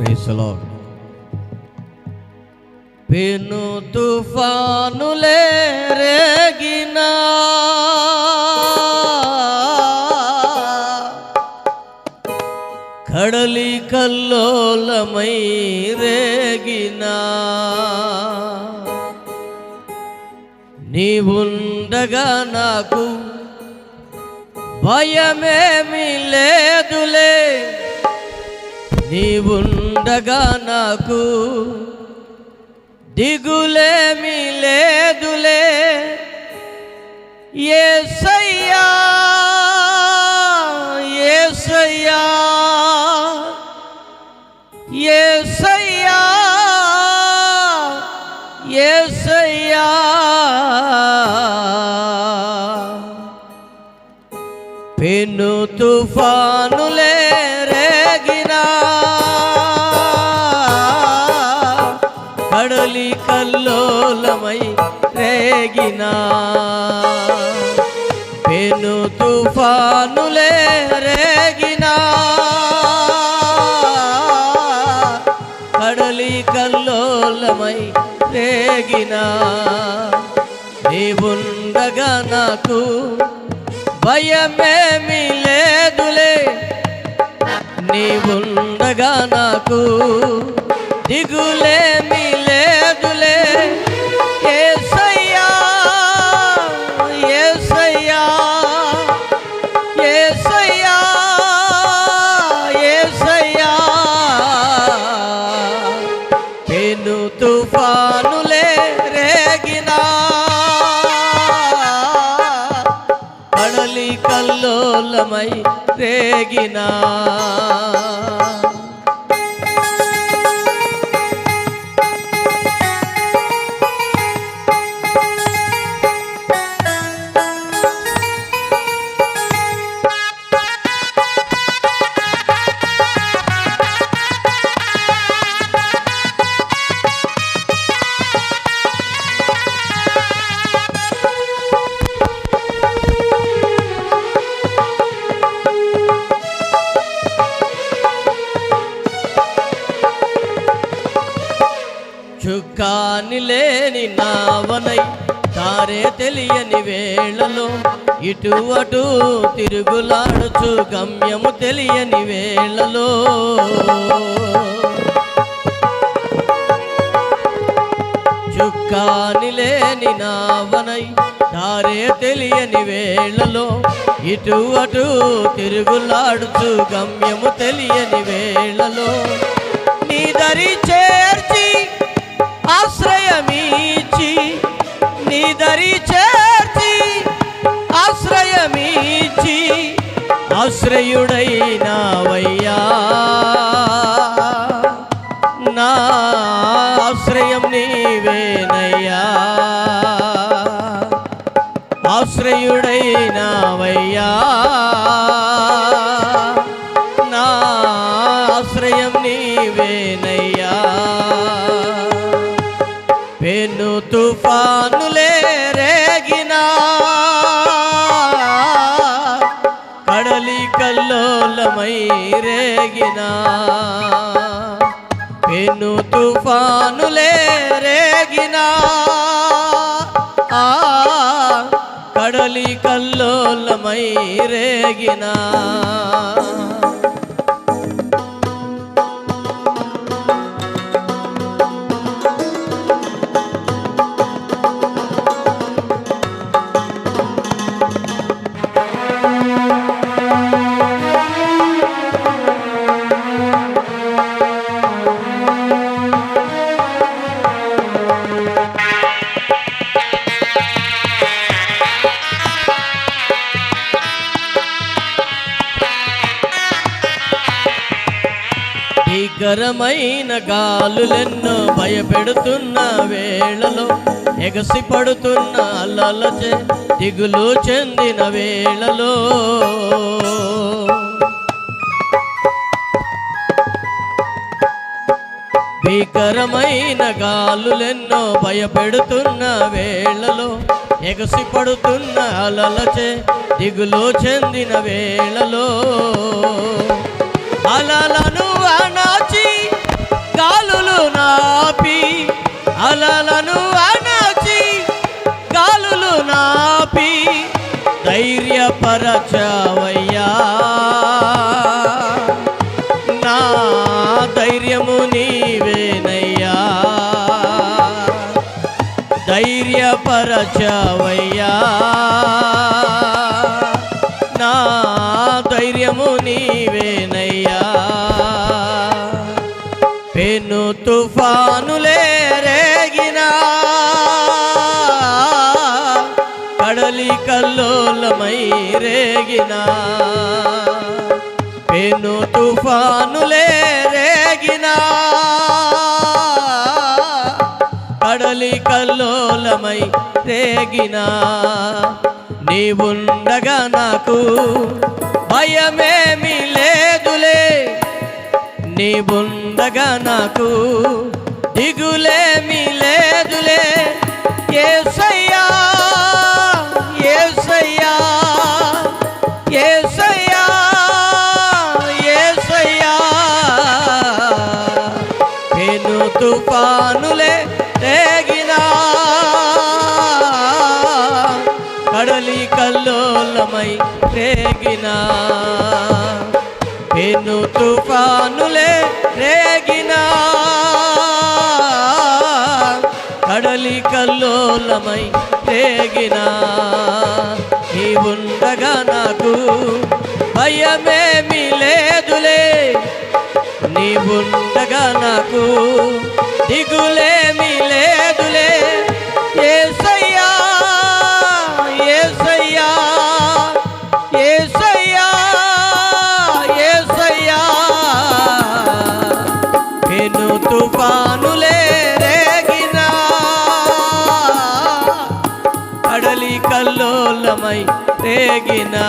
ప్రైసలో పెను తుఫానులే రేగినా. కడలి కల్లోలమై రేగినా. నీవుండగా నాకు భయమేమి లేదులే. నీవుండగా నాకు దిగులేమి లేదులే. ఏసయ్యా ఏసయ్యా ఏసయ్యా ఏసయ్యా. పెను తుఫానులే రేగినా. పెను తుఫానులే రేగినా. కడలి కల్లోలమై రేగినా. నీవుండగా నాకు భయమేమి లేదులే. నీవుండగా నాకు దిగులే కల్లోలమై రేగినా. తెలియని నావనై తారే తెలియని వేళలో ఇటు అటు తిరుగులాడుచు గమ్యము తెలియని వేళలో. చుక్కాని లేని నావనై దారే తెలియని వేళలో ఇటు అటు తిరుగులాడుచు గమ్యము తెలియని వేళలో. నీ దరి చేర్చి ఆశ్రయమీచి ఆశ్రయుడైనావయ్యా. నా ఆశ్రయం నీవేనయ్యా. ఆశ్రయుడైనావయ్యా. నా ఆశ్రయం నీవేనయ్యా. పెను తుఫాను మై రేగినా. పెను తుఫానులే రేగినా. ఆ కడలి కల్లోలమై రేగినా. భీకరమైన గాలులెన్నో భయపెడుతున్న వేళలో ఎగసి పడుతున్న అల్లలచే దిగులు చెందిన వేళలో. భీకరమైన గాలులెన్నో భయపెడుతున్న వేళలో ఎగసి పడుతున్న అలలచే దిగులు చెందిన వేళలో. అలల ధైర్యము నీవేనయ్యా. ధైర్యపరచవయ్యా. నా ధైర్యము నీవేనయ్యా. పెను తుఫానులే రేగినా. కడలి కల్లోలమై రేగినా. పెను తుఫానులే రేగినా కడలి కల్లోలమై రేగినా. నీవుండగా నాకు భయమేమి లేదులే. నీవుండగా నాకు దిగులేమి కల్లోలమై రేగిన. పెను తుఫానులే రేగిన. కడలి కల్లోలమై రేగినా. నీవుండగా నాకు భయమేమి లేదులే. నీవుండగా నాకు దిగులేమి లేదులే కడలి కల్లోలమై రేగినా.